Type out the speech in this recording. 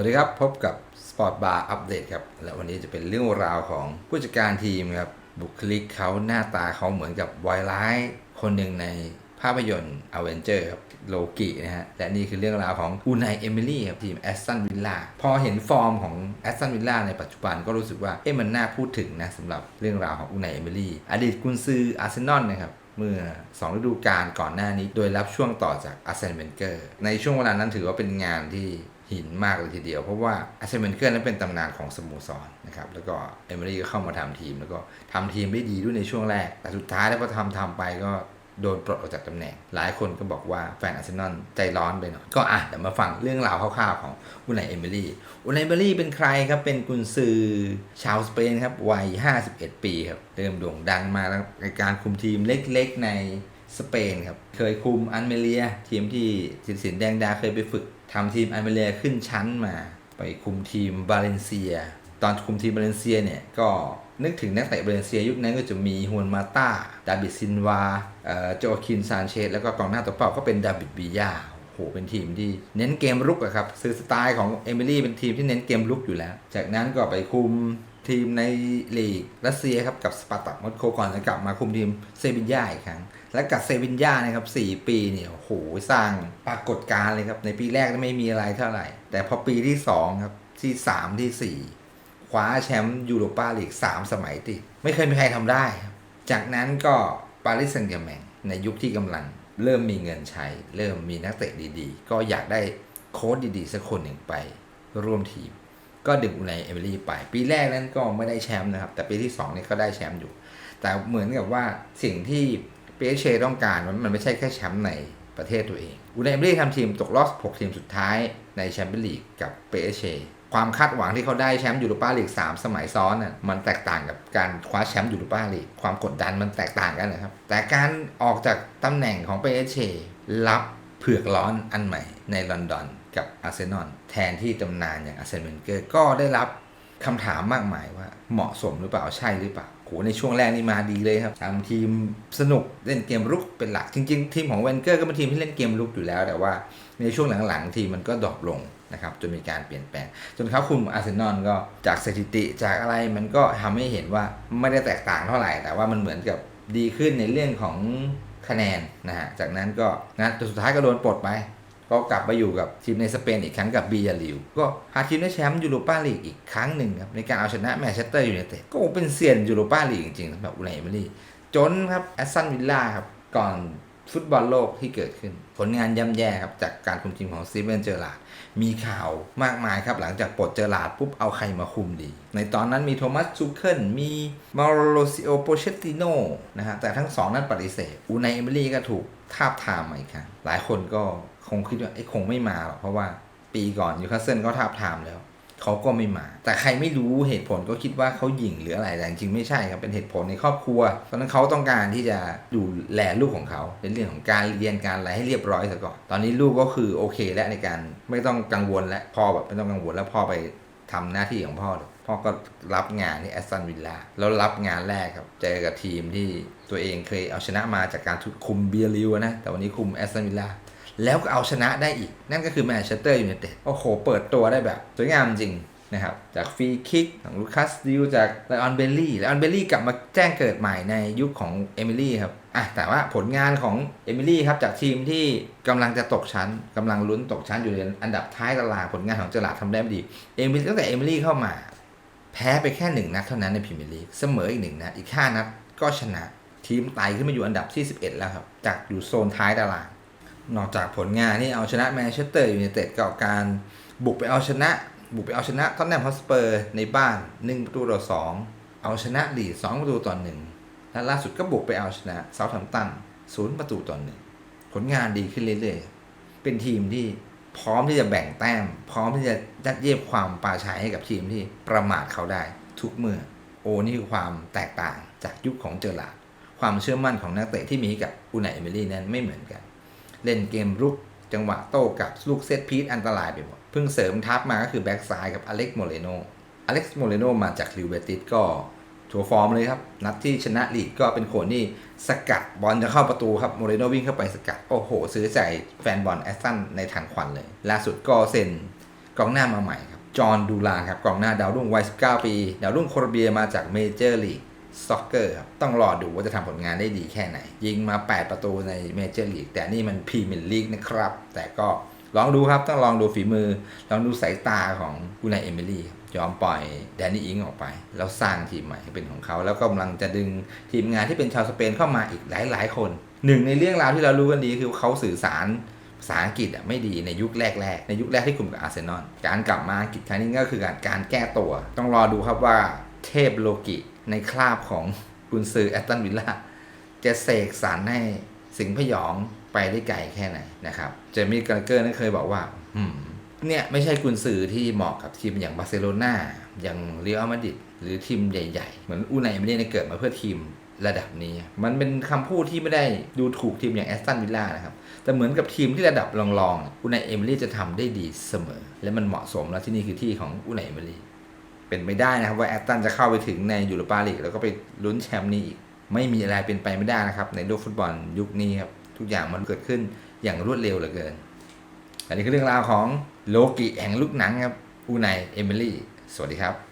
วัสดีครับพบกับ Sport Bar Update ครับ และวันนี้จะเป็นเรื่องราวของผู้จัดการทีมครับ บุคลิกเขาหน้าตาเขาเหมือนกับวายร้าย คนหนึ่งในภาพยนตร์ a v e n g e r ครับโลกินะฮะ และนี่คือเรื่องราวของอูนายเอมิลี่ครับทีมแอสตันวิลล่าพอเห็นฟอร์มของแอสตันวิลล่าในปัจจุบันก็รู้สึกว่า เอ๊ะมันน่าพูดถึงนะสำหรับเรื่องราวของอูนายเอมิลี่อดีตกุนซืออาร์เซนอลนะครับเมื่อ 2 ฤดูกาลก่อนหน้านี้ โดยรับช่วงต่อจากอาร์เซนเวนเกอร์ ในช่วงเวลานั้นถือว่าเป็นงานที่ หินมากเลยทีเดียว เพราะว่าอาร์เซนเวนเกอร์นั้นเป็นตำนานของสโมสรนะครับแล้วก็เอมิลี่ก็เข้ามาทำทีม แล้วก็ทำทีมได้ดีด้วยในช่วงแรก แต่สุดท้ายแล้วพอทำทำไปก็โดนปลดออกจากตำแหน่ง หลายคนก็บอกว่าแฟนอาร์เซนอลใจร้อนไปหน่อย ก็อะเดี๋ยวมาฟังเรื่องราวคร่าวๆของอุนายเอมิลี่ อุนายเอมิลี่เป็นใครครับ เป็นกุนซือชาวสเปนครับ วัย 51 ปีครับ เริ่มโด่งดังมาแล้วในการคุมทีมเล็กๆในสเปนครับ เคยคุมอันเมเลีย ทีมที่สินสินแดงดาเคยไปฝึก ทำทีมอันเมเลียขึ้นชั้นมา ไปคุมทีมบาเลนเซีย ตอนคุมทีมบาเลนเซียเนี่ยก็นึกถึงนักเตะบาเลนเซียยุคนั้นก็จะมีฮวนมาตาดาบิดซินวาเอ่อโจคินซานเชสแล้วก็กองหน้าตัวเป้าก็เป็นดาบิดบียาโหเป็นทีมที่เน้นเกมรุกอะครับซื้อสไตล์ของเอมิลี่เป็นทีมที่เน้นเกมรุกอยู่แล้ว จากนั้นก็ไปคุม ทีมในลีกรัสเซียครับกับสปาร์ตักมอสโกก่อนจะกลับมาคุมทีมเซบินยาอีกครั้ง และกับเซบินยานะครับ 4 ปีเนี่ยโหสร้างปรากฏการณ์เลยครับ ในปีแรกไม่มีอะไรเท่าไหร่ แต่พอปีที่ 2 ครับ ที่ 3 ที่ 4 คว้าแชมป์ยูโรปาลีก 3 สมัยติด ไม่เคยมีใครทำได้ครับจากนั้นก็ปารีสแซงต์แชร์แมงในยุคที่กำลังเริ่มมีเงินใช้ เริ่มมีนักเตะดีๆ ก็อยากได้โค้ชดีๆสักคนหนึ่งไปร่วมทีม ก็ดึงอุนายเอมิลี่ไป ปีแรกนั้นก็ไม่ได้แชมป์นะครับ แต่ปีที่2นี่ก็ได้แชมป์อยู่ แต่เหมือนกับว่าสิ่งที่เปเชต้องการมันมันไม่ใช่แค่แชมป์ในประเทศตัวเองอุนายเอมิลี่ทำทีมตกรอบ6ทีมสุดท้ายในแชมเปี้ยนลีกกับเปเชความคาดหวังที่เขาได้แชมป์ยูโรปาลีก 3 สมัยซ้อนน่ะมันแตกต่างกับการคว้าแชมป์ยูโรปาลีก ความกดดันมันแตกต่างกันนะครับ แต่การออกจากตำแหน่งของเปเชรับ เผือกร้อนอันใหม่ในลอนดอนกับอาร์เซนอลแทนที่ตำนานอย่างอาร์เซนเวนเกอร์ก็ได้รับคำถามมากมายว่าเหมาะสมหรือเปล่าใช่หรือเปล่าโหในช่วงแรกนี่มาดีเลยครับทำทีมสนุกเล่นเกมรุกเป็นหลัก จริง ๆ ทีมของเวนเกอร์ก็เป็นทีมที่เล่นเกมรุกอยู่แล้ว แต่ว่าในช่วงหลังๆ ทีมมันก็ดรอปลงนะครับจนมีการเปลี่ยนแปลง จนเขาคุมอาร์เซนอลก็จากสถิติจากอะไรมันก็ทำให้เห็นว่าไม่ได้แตกต่างเท่าไหร่ แต่ว่ามันเหมือนกับดีขึ้นในเรื่องของ คะแนนนะฮะจากนั้นก็นะสุดท้ายก็โดนปลดไป ก็กลับมาอยู่กับทีมในสเปนอีกครั้งกับบียาลิว ก็หาทีมได้แชมป์ยูโรปาลีกอีกครั้งหนึ่งครับในการเอาชนะแมนเชสเตอร์ยูไนเต็ดก็เป็นเซียนยูโรปาลีกจริงๆสำหรับอุนเอมรี่จนครับแอสตันวิลล่าครับก่อน ฟุตบอลโลกที่เกิดขึ้น ผลงานย่ำแย่ครับจากการคุมทีมของซีเวนเจอร์ลาดมีข่าวมากมายครับ หลังจากปลดเจอร์ลาดปุ๊บเอาใครมาคุมดี ในตอนนั้นมีโทมัสซูเคิลมีมาโรซิโอโปเชตติโนนะฮะแต่ทั้งสองนั้นปฏิเสธอูนายเอมิลี่ก็ถูกทาบทามมาอีกครั้งหลายคนก็คงคิดว่าไอ้คงไม่มาหรอกเพราะว่าปีก่อนยูคาสเซิลก็ทาบทามแล้ว เขาก็ไม่มา แต่ใครไม่รู้เหตุผลก็คิดว่าเขาหยิ่งหรืออะไรแต่จริงๆไม่ใช่ครับเป็นเหตุผลในครอบครัว เพราะนั้นเขาต้องการที่จะดูแลลูกของเขาเป็นเรื่องของการเรียนการอะไรให้เรียบร้อยซะก่อนตอนนี้ลูกก็คือโอเคแล้วในการไม่ต้องกังวลและพ่อแบบไม่ต้องกังวลแล้วพ่อไปทำหน้าที่ของพ่อเลยพ่อก็รับงานที่แอสตันวิลล่าแล้วรับงานแรกครับ เจอกับทีมที่ตัวเองเคยเอาชนะมาจากการคุมเบียร์ลิวนะ แต่วันนี้คุมแอสตันวิลล่า แล้วก็เอาชนะได้อีก นั่นก็คือแมนเชสเตอร์ยูไนเต็ดโอ้โห เปิดตัวได้แบบสวยงามจริงนะครับ จากฟรีคิกของลูคัสดิวจากไลออนเบลลี่ไลออนเบลลี่กลับมาแจ้งเกิดใหม่ในยุคของเอมิลี่ครับอะแต่ว่าผลงานของเอมิลี่ครับจากทีมที่กำลังจะตกชั้นกำลังลุ้นตกชั้นอยู่ในอันดับท้ายตารางผลงานของเจอร์ลาร์ดทำได้ไม่ดีเอมิลี่ตั้งแต่เอมิลี่เข้ามา แพ้ไปแค่หนึ่งนัดเท่านั้นในพรีเมียร์ลีกเสมออีกหนึ่งนัดอีกห้านัดก็ชนะทีมไต่ขึ้นมาอยู่อันดับที่ 11 แล้วครับจากอยู่โซนท้ายตาราง นอกจากผลงานที่เอาชนะแมนเชสเตอร์ยูไนเต็ดกับการบุกไปเอาชนะ บุกไปเอาชนะท็อตแนมฮอสเปอร์ในบ้าน1ประตูต่อ2เอาชนะลีด2ประตูต่อ1และล่าสุดก็บุกไปเอาชนะเซาท์แฮมป์ตัน0ประตูต่อ1ผลงานดีขึ้นเรื่อยๆ เป็นทีมที่พร้อมที่จะแบ่งแต้ม พร้อมที่จะยัดเยียบความปาชัยให้กับทีมที่ประมาทเขาได้ ทุกเมื่อโอ้นี่คือความแตกต่างจากยุคของเจอร์ลาดความเชื่อมั่นของนักเตะที่มีกับอูนายเอมิลี่นั้นไม่เหมือนกัน เล่นเกมรุกจังหวะโต้กับลูกเซตพีทอันตรายไปหมด เพิ่งเสริมทัพมาก็คือแบ็กซ้ายกับอเล็กโมเรโนอเล็กโมเรโนมาจากลิวเบติสก็ทัวร์ฟอร์มเลยครับ นัดที่ชนะลีกก็เป็นคนที่สกัดบอลจะเข้าประตูครับโมเรโนวิ่งเข้าไปสกัด โอ้โห ซื้อใจแฟนบอลแอสตันในทันควันเลย ล่าสุดก็เซ็นกองหน้ามาใหม่ครับ จอห์นดูลาครับกองหน้าดาวรุ่งวัย 19 ปี ดาวรุ่งโคลอมเบียมาจากเมเจอร์ลีก ซ็อกเกอร์ครับ ต้องรอดูว่าจะทำผลงานได้ดีแค่ไหน ยิงมา 8 ประตูในเมเจอร์ลีกแต่นี่มันพรีเมียร์ลีกนะครับ แต่ก็ลองดูครับ ต้องลองดูฝีมือ ลองดูสายตาของกูนายเอมิลี่ยอมปล่อยแดนนี่อิงออกไป แล้วสร้างทีมใหม่เป็นของเขา แล้วก็กำลังจะดึงทีมงานที่เป็นชาวสเปนเข้ามาอีกหลาย ๆ คนหนึ่งในเรื่องราวที่เรารู้กันดีคือเขาสื่อสารภาษาอังกฤษไม่ดีในยุคแรกๆในยุคแรกที่คุมกับอาร์เซนอลการกลับมาอังกฤษครั้งนี้ก็คือการการแก้ตัว ต้องรอดูครับว่าเทพโลกิ ในคราบของกุนซือแอตตันวิลล่าจะเสกสรรให้สิงห์พยองไปได้ไกลแค่ไหนนะครับเจมี่การเกอร์นั้นเคยบอกว่าเนี่ยไม่ใช่กุนซือที่เหมาะกับทีมอย่างบาร์เซโลนาอย่างเรอัลมาดริดหรือทีมใหญ่ๆ เหมือนอูไนไม่ได้เกิดมาเพื่อทีมระดับนี้ มันเป็นคำพูดที่ไม่ได้ดูถูกทีมอย่างแอสตันวิลล่านะครับ แต่เหมือนกับทีมที่ระดับรองๆอุนายเอมิลี่จะทำได้ดีเสมอ และมันเหมาะสมแล้วที่นี่คือที่ของอุนายเอมิลี่ เป็นไปได้นะครับว่าแอตตันจะเข้าไปถึงในยูโรปาลีกแล้วก็ไปลุ้นแชมป์นี้อีก ไม่มีอะไรเป็นไปไม่ได้นะครับ ในโลกฟุตบอลยุคนี้ครับทุกอย่างมันเกิดขึ้นอย่างรวดเร็วเหลือเกิน อันนี้คือเรื่องราวของโลกิแห่งลูกหนังครับอุนายเอมิลี่ สวัสดีครับ